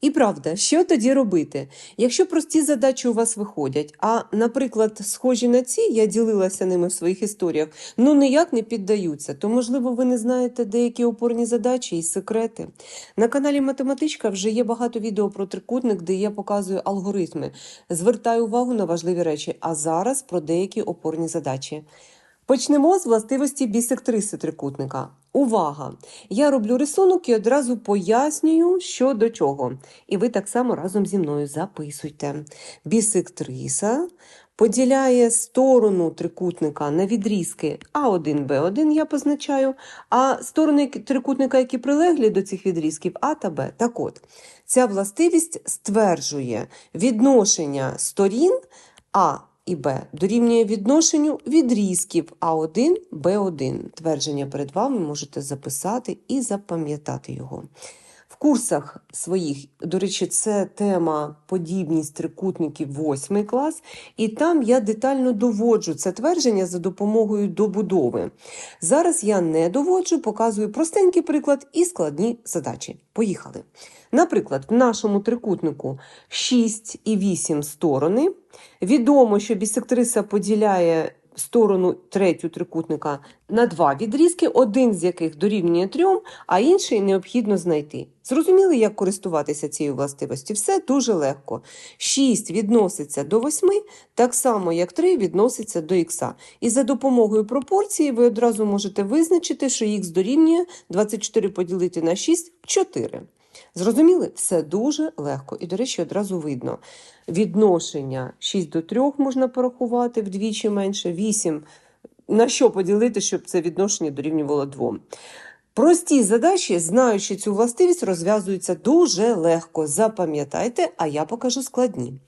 І правда, що тоді робити? Якщо прості задачі у вас виходять, а, наприклад, схожі на ці, я ділилася ними в своїх історіях, ну ніяк не піддаються, то, можливо, ви не знаєте деякі опорні задачі і секрети. На каналі Математичка вже є багато відео про трикутник, де я показую алгоритми, звертаю увагу на важливі речі, а зараз про деякі опорні задачі. Почнемо з властивості бісектриси трикутника. Увага! Я роблю рисунок і одразу пояснюю, що до чого. І ви так само разом зі мною записуйте. Бісектриса поділяє сторону трикутника на відрізки А1, Б1 я позначаю, а сторони трикутника, які прилеглі до цих відрізків А та Б. Так от, ця властивість стверджує відношення сторін А і Б дорівнює відношенню відрізків А1, Б1. Твердження перед вами можете записати і запам'ятати його. В курсах своїх, до речі, це тема подібність трикутників 8 клас, і там я детально доводжу це твердження за допомогою добудови. Зараз я не доводжу, показую простенький приклад і складні задачі. Поїхали. Наприклад, в нашому трикутнику 6 і 8 сторони. Відомо, що бісектриса поділяє сторону третю трикутника на два відрізки, один з яких дорівнює трьом, а інший необхідно знайти. Зрозуміли, як користуватися цією властивістю? Все дуже легко. 6 відноситься до 8, так само, як 3 відноситься до х. І за допомогою пропорції ви одразу можете визначити, що х дорівнює 24 поділити на 6 – 4. Зрозуміли? Все дуже легко. І, до речі, одразу видно. Відношення 6 до 3 можна порахувати вдвічі менше, 8 на що поділити, щоб це відношення дорівнювало 2. Прості задачі, знаючи цю властивість, розв'язуються дуже легко. Запам'ятайте, а я покажу складні.